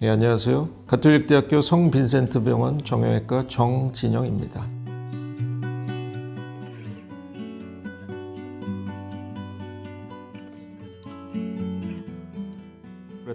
네, 안녕하세요. 가톨릭대학교 성빈센트 병원 정형외과 정진영입니다.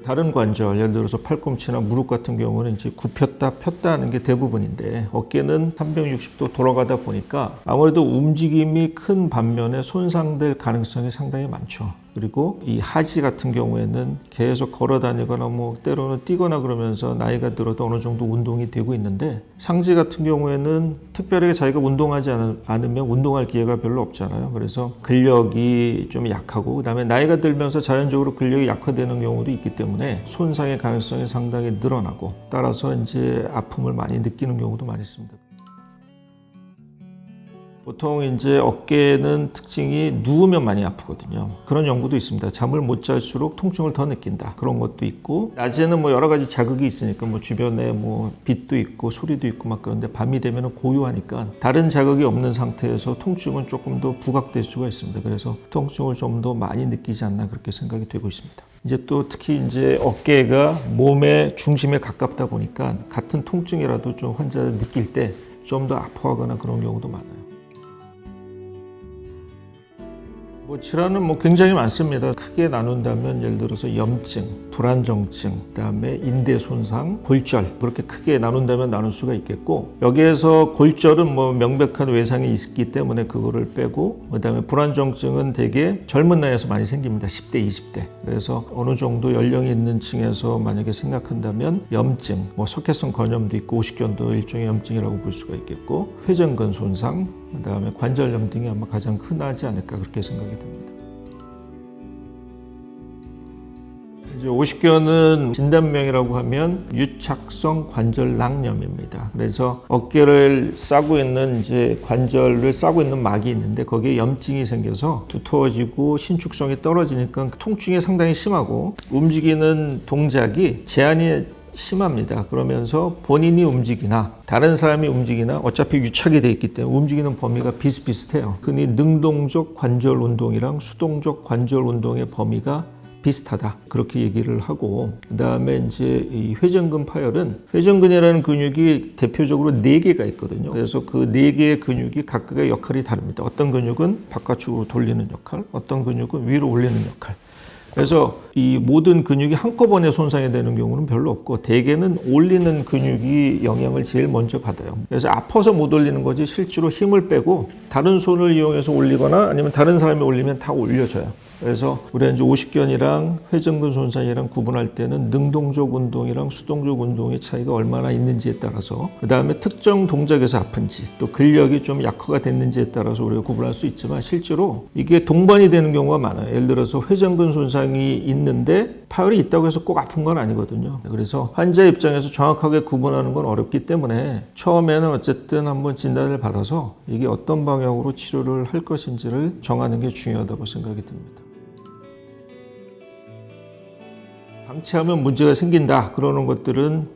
다른 관절, 예를 들어서 팔꿈치나 무릎 같은 경우는 이제 굽혔다 폈다 하는 게 대부분인데 어깨는 360도 돌아가다 보니까 아무래도 움직임이 큰 반면에 손상될 가능성이 상당히 많죠. 그리고 이 하지 같은 경우에는 계속 걸어 다니거나 뭐 때로는 뛰거나 그러면서 나이가 들어도 어느 정도 운동이 되고 있는데 상지 같은 경우에는 특별하게 자기가 운동하지 않- 않으면 운동할 기회가 별로 없잖아요. 그래서 근력이 좀 약하고 그다음에 나이가 들면서 자연적으로 근력이 약화되는 경우도 있기 때문에 손상의 가능성이 상당히 늘어나고 따라서 이제 아픔을 많이 느끼는 경우도 많이 있습니다. 보통 이제 어깨는 특징이 누우면 많이 아프거든요. 그런 연구도 있습니다. 잠을 못 잘수록 통증을 더 느낀다. 그런 것도 있고 낮에는 뭐 여러 가지 자극이 있으니까 뭐 주변에 뭐 빛도 있고 소리도 있고 막 그런데 밤이 되면은 고요하니까 다른 자극이 없는 상태에서 통증은 조금 더 부각될 수가 있습니다. 그래서 통증을 좀 더 많이 느끼지 않나 그렇게 생각이 되고 있습니다. 이제 또 특히 이제 어깨가 몸의 중심에 가깝다 보니까 같은 통증이라도 좀 환자가 느낄 때 좀 더 아파하거나 그런 경우도 많아요. 뭐 질환은 뭐 굉장히 많습니다. 크게 나눈다면 예를 들어서 염증, 불안정증, 그다음에 인대 손상, 골절 그렇게 크게 나눈다면 나눌 수가 있겠고 여기에서 골절은 뭐 명백한 외상이 있기 때문에 그거를 빼고 그다음에 불안정증은 대개 젊은 나이에서 많이 생깁니다. 10대, 20대. 그래서 어느 정도 연령이 있는 층에서 만약에 생각한다면 염증, 뭐 석회성 건염도 있고 오십견도 일종의 염증이라고 볼 수가 있겠고 회전근 손상, 그다음에 관절염 등이 아마 가장 흔하지 않을까 그렇게 생각이 듭니다. 이제 오십견은 진단명이라고 하면 유착성 관절낭염입니다. 그래서 어깨를 싸고 있는 이제 관절을 싸고 있는 막이 있는데 거기에 염증이 생겨서 두터워지고 신축성이 떨어지니까 통증이 상당히 심하고 움직이는 동작이 제한이 심합니다. 그러면서 본인이 움직이나 다른 사람이 움직이나 어차피 유착이 돼 있기 때문에 움직이는 범위가 비슷비슷해요. 흔히 능동적 관절 운동이랑 수동적 관절 운동의 범위가 비슷하다 그렇게 얘기를 하고 그 다음에 이제 이 회전근 파열은 회전근이라는 근육이 대표적으로 네 개가 있거든요. 그래서 그 네 개의 근육이 각각의 역할이 다릅니다. 어떤 근육은 바깥쪽으로 돌리는 역할, 어떤 근육은 위로 올리는 역할. 그래서 이 모든 근육이 한꺼번에 손상이 되는 경우는 별로 없고 대개는 올리는 근육이 영향을 제일 먼저 받아요. 그래서 아파서 못 올리는 거지 실제로 힘을 빼고 다른 손을 이용해서 올리거나 아니면 다른 사람이 올리면 다 올려져요. 그래서 우리가 이제 오십견이랑 회전근 손상이랑 구분할 때는 능동적 운동이랑 수동적 운동의 차이가 얼마나 있는지에 따라서 그 다음에 특정 동작에서 아픈지 또 근력이 좀 약화가 됐는지에 따라서 우리가 구분할 수 있지만 실제로 이게 동반이 되는 경우가 많아요. 예를 들어서 회전근 손상이 있는 데 파열이 있다고 해서 꼭 아픈 건 아니거든요. 그래서 환자 입장에서 정확하게 구분하는 건 어렵기 때문에 처음에는 어쨌든 한번 진단을 받아서 이게 어떤 방향으로 치료를 할 것인지를 정하는 게 중요하다고 생각이 듭니다. 방치하면 문제가 생긴다 그러는 것들은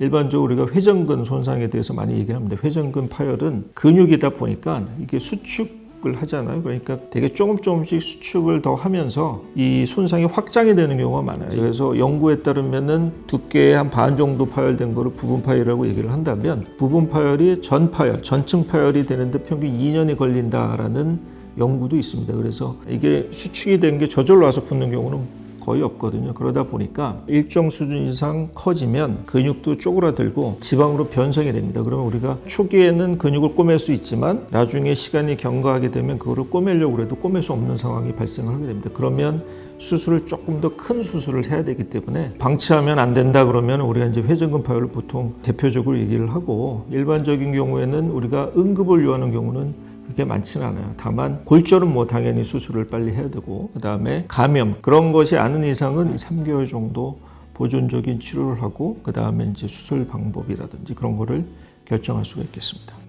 일반적으로 우리가 회전근 손상에 대해서 많이 얘기를 합니다. 회전근 파열은 근육이다 보니까 이게 수축 을 하잖아요. 그러니까 되게 조금 조금씩 수축을 더 하면서 이 손상이 확장이 되는 경우가 많아요. 그래서 연구에 따르면은 두께의 한 반 정도 파열된 거를 부분 파열이라고 얘기를 한다면 부분 파열이 전 파열, 전층 파열이 되는데 평균 2년이 걸린다라는 연구도 있습니다. 그래서 이게 수축이 된 게 저절로 와서 붙는 경우는 거의 없거든요. 그러다 보니까 일정 수준 이상 커지면 근육도 쪼그라들고 지방으로 변성이 됩니다. 그러면 우리가 초기에는 근육을 꼬맬 수 있지만 나중에 시간이 경과하게 되면 그거를 꼬매려고 해도 꼬맬 수 없는 상황이 발생을 하게 됩니다. 그러면 수술을 조금 더 큰 수술을 해야 되기 때문에 방치하면 안 된다 그러면 우리가 이제 회전근 파열을 보통 대표적으로 얘기를 하고 일반적인 경우에는 우리가 응급을 요하는 경우는 그게 많지는 않아요. 다만 골절은 뭐 당연히 수술을 빨리 해야 되고 그다음에 감염 그런 것이 아닌 이상은 3개월 정도 보존적인 치료를 하고 그다음에 이제 수술 방법이라든지 그런 거를 결정할 수가 있겠습니다.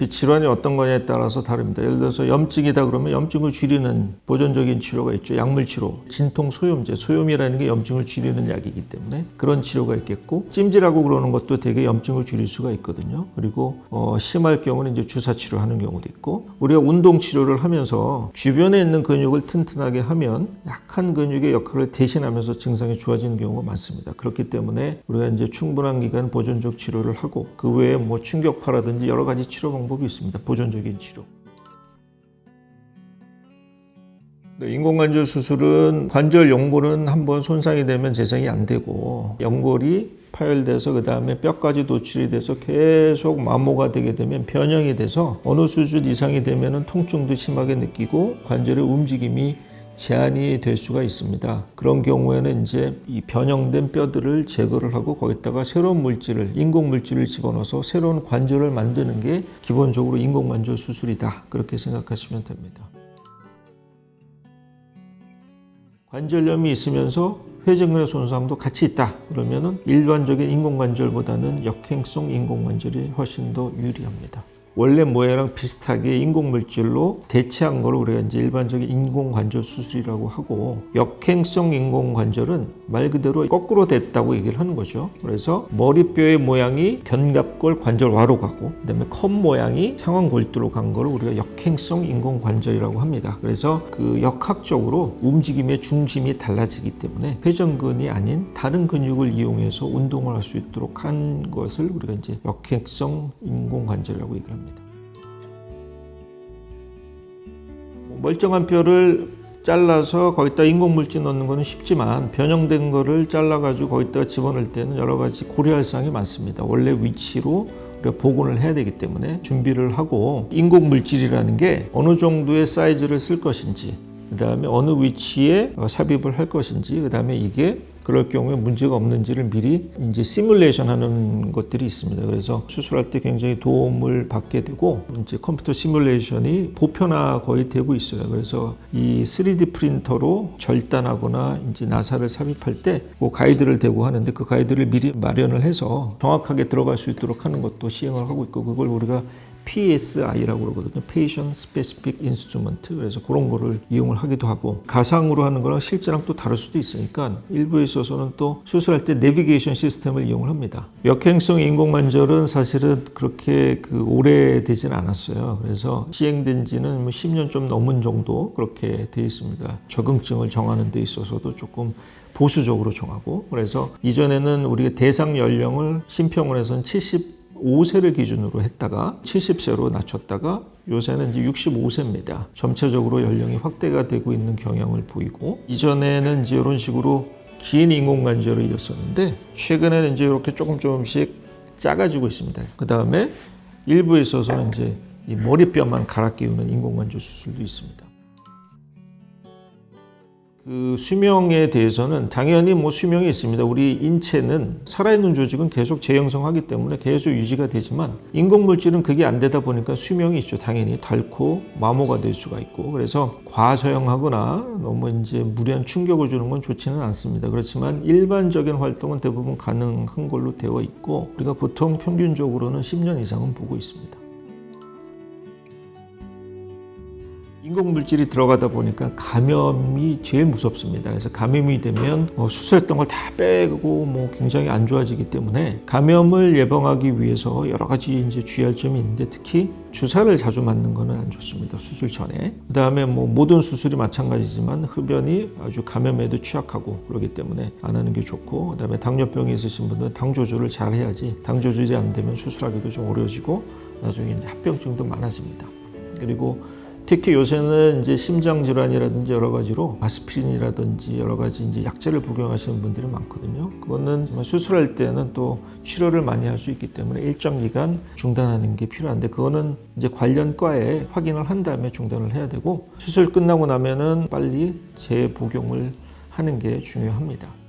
이 질환이 어떤 거냐에 따라서 다릅니다. 예를 들어서 염증이다 그러면 염증을 줄이는 보존적인 치료가 있죠. 약물 치료, 진통 소염제, 소염이라는 게 염증을 줄이는 약이기 때문에 그런 치료가 있겠고 찜질하고 그러는 것도 되게 염증을 줄일 수가 있거든요. 그리고 어, 심할 경우는 이제 주사 치료하는 경우도 있고 우리가 운동 치료를 하면서 주변에 있는 근육을 튼튼하게 하면 약한 근육의 역할을 대신하면서 증상이 좋아지는 경우가 많습니다. 그렇기 때문에 우리가 이제 충분한 기간 보존적 치료를 하고 그 외에 뭐 충격파라든지 여러 가지 치료 방법 이 있습니다. 보존적인 치료. 네, 인공관절 수술은 관절 연골은 한번 손상이 되면 재생이 안 되고 연골이 파열돼서 그 다음에 뼈까지 노출이 돼서 계속 마모가 되게 되면 변형이 돼서 어느 수준 이상이 되면은 통증도 심하게 느끼고 관절의 움직임이 제한이 될 수가 있습니다. 그런 경우에는 이제 이 변형된 뼈들을 제거를 하고 거기다가 새로운 물질을 인공 물질을 집어넣어서 새로운 관절을 만드는 게 기본적으로 인공 관절 수술이다. 그렇게 생각하시면 됩니다. 관절염이 있으면서 회전근의 손상도 같이 있다. 그러면은 일반적인 인공관절보다는 역행성 인공관절이 훨씬 더 유리합니다. 원래 모양이랑 비슷하게 인공물질로 대체한 걸 우리가 이제 일반적인 인공관절 수술이라고 하고 역행성 인공관절은 말 그대로 거꾸로 됐다고 얘기를 하는 거죠. 그래서 머리뼈의 모양이 견갑골 관절화로 가고 그다음에 컵 모양이 상완골두로 간 걸 우리가 역행성 인공관절이라고 합니다. 그래서 그 역학적으로 움직임의 중심이 달라지기 때문에 회전근이 아닌 다른 근육을 이용해서 운동을 할 수 있도록 한 것을 우리가 이제 역행성 인공관절이라고 얘기를 합니다. 멀쩡한 뼈를 잘라서 거기다 인공물질 넣는 거는 쉽지만 변형된 거를 잘라가지고 거기다 집어넣을 때는 여러 가지 고려할 사항이 많습니다. 원래 위치로 우리가 복원을 해야 되기 때문에 준비를 하고 인공물질이라는 게 어느 정도의 사이즈를 쓸 것인지 그 다음에 어느 위치에 삽입을 할 것인지 그 다음에 이게 그럴 경우에 문제가 없는지를 미리 이제 시뮬레이션 하는 것들이 있습니다. 그래서 수술할 때 굉장히 도움을 받게 되고 이제 컴퓨터 시뮬레이션이 보편화 거의 되고 있어요. 그래서 이 3D 프린터로 절단하거나 이제 나사를 삽입할 때그 가이드를 대고 하는데 그 가이드를 미리 마련을 해서 정확하게 들어갈 수 있도록 하는 것도 시행을 하고 있고 그걸 우리가 PSI라고 그러거든요. Patient Specific Instrument. 그래서 그런 거를 이용을 하기도 하고 가상으로 하는 거랑 실제랑 또 다를 수도 있으니까 일부에 있어서는 또 수술할 때 내비게이션 시스템을 이용을 합니다. 역행성 인공관절은 사실은 그렇게 그 오래 되진 않았어요. 그래서 시행된 지는 뭐 10년 좀 넘은 정도 그렇게 돼 있습니다. 적응증을 정하는 데 있어서도 조금 보수적으로 정하고 그래서 이전에는 우리가 대상 연령을 심평원에서는 70 5세를 기준으로 했다가 70세로 낮췄다가 요새는 이제 65세입니다. 점차적으로 연령이 확대가 되고 있는 경향을 보이고 이전에는 이제 이런 식으로 긴 인공관절을 이었었는데 최근에는 이제 이렇게 조금 조금씩 작아지고 있습니다. 그 다음에 일부에 있어서는 이제 이 머리뼈만 갈아 끼우는 인공관절 수술도 있습니다. 그 수명에 대해서는 당연히 뭐 수명이 있습니다. 우리 인체는 살아있는 조직은 계속 재형성하기 때문에 계속 유지가 되지만 인공물질은 그게 안 되다 보니까 수명이 있죠. 당연히 닳고 마모가 될 수가 있고 그래서 과서형하거나 너무 이제 무리한 충격을 주는 건 좋지는 않습니다. 그렇지만 일반적인 활동은 대부분 가능한 걸로 되어 있고 우리가 보통 평균적으로는 10년 이상은 보고 있습니다. 인공 물질이 들어가다 보니까 감염이 제일 무섭습니다. 그래서 감염이 되면 뭐 수술했던 걸 다 빼고 뭐 굉장히 안 좋아지기 때문에 감염을 예방하기 위해서 여러 가지 이제 주의할 점이 있는데 특히 주사를 자주 맞는 거는 안 좋습니다. 수술 전에. 그 다음에 뭐 모든 수술이 마찬가지지만 흡연이 아주 감염에도 취약하고 그렇기 때문에 안 하는 게 좋고 그 다음에 당뇨병이 있으신 분들은 당 조절을 잘 해야지 당 조절이 안 되면 수술하기도 좀 어려워지고 나중에 합병증도 많아집니다. 그리고 특히 요새는 이제 심장 질환이라든지 여러 가지로 아스피린이라든지 여러 가지 이제 약제를 복용하시는 분들이 많거든요. 그거는 수술할 때는 또 치료를 많이 할 수 있기 때문에 일정 기간 중단하는 게 필요한데 그거는 이제 관련 과에 확인을 한 다음에 중단을 해야 되고 수술 끝나고 나면은 빨리 재복용을 하는 게 중요합니다.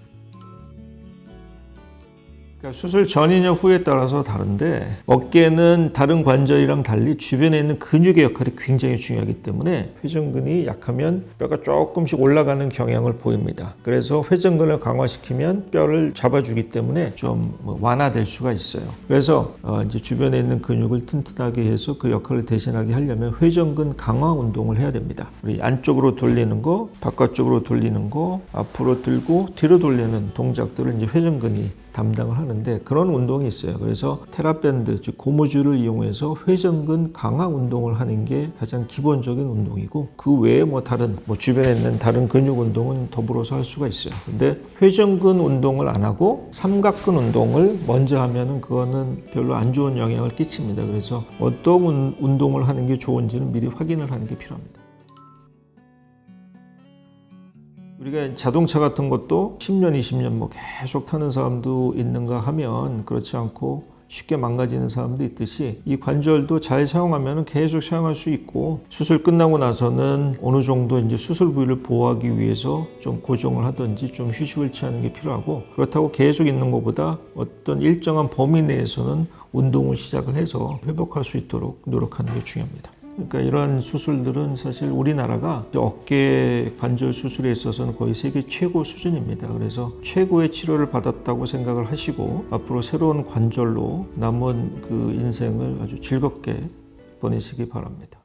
그러니까 수술 전이냐 후에 따라서 다른데 어깨는 다른 관절이랑 달리 주변에 있는 근육의 역할이 굉장히 중요하기 때문에 회전근이 약하면 뼈가 조금씩 올라가는 경향을 보입니다. 그래서 회전근을 강화시키면 뼈를 잡아주기 때문에 좀뭐 완화될 수가 있어요. 그래서 어 이제 주변에 있는 근육을 튼튼하게 해서 그 역할을 대신하게 하려면 회전근 강화 운동을 해야 됩니다. 우리 안쪽으로 돌리는 거, 바깥쪽으로 돌리는 거, 앞으로 들고 뒤로 돌리는 동작들을 이제 회전근이 담당을 하는데 그런 운동이 있어요. 그래서 테라밴드 즉 고무줄을 이용해서 회전근 강화 운동을 하는 게 가장 기본적인 운동이고 그 외에 뭐 다른 뭐 주변에 있는 다른 근육 운동은 더불어서 할 수가 있어요. 근데 회전근 운동을 안 하고 삼각근 운동을 먼저 하면은 그거는 별로 안 좋은 영향을 끼칩니다. 그래서 어떤 운- 운동을 하는 게 좋은지는 미리 확인을 하는 게 필요합니다. 우리가 자동차 같은 것도 10년, 20년 뭐 계속 타는 사람도 있는가 하면 그렇지 않고 쉽게 망가지는 사람도 있듯이 이 관절도 잘 사용하면 계속 사용할 수 있고 수술 끝나고 나서는 어느 정도 이제 수술 부위를 보호하기 위해서 좀 고정을 하든지 좀 휴식을 취하는 게 필요하고 그렇다고 계속 있는 것보다 어떤 일정한 범위 내에서는 운동을 시작을 해서 회복할 수 있도록 노력하는 게 중요합니다. 그러니까 이러한 수술들은 사실 우리나라가 어깨 관절 수술에 있어서는 거의 세계 최고 수준입니다. 그래서 최고의 치료를 받았다고 생각을 하시고 앞으로 새로운 관절로 남은 그 인생을 아주 즐겁게 보내시기 바랍니다.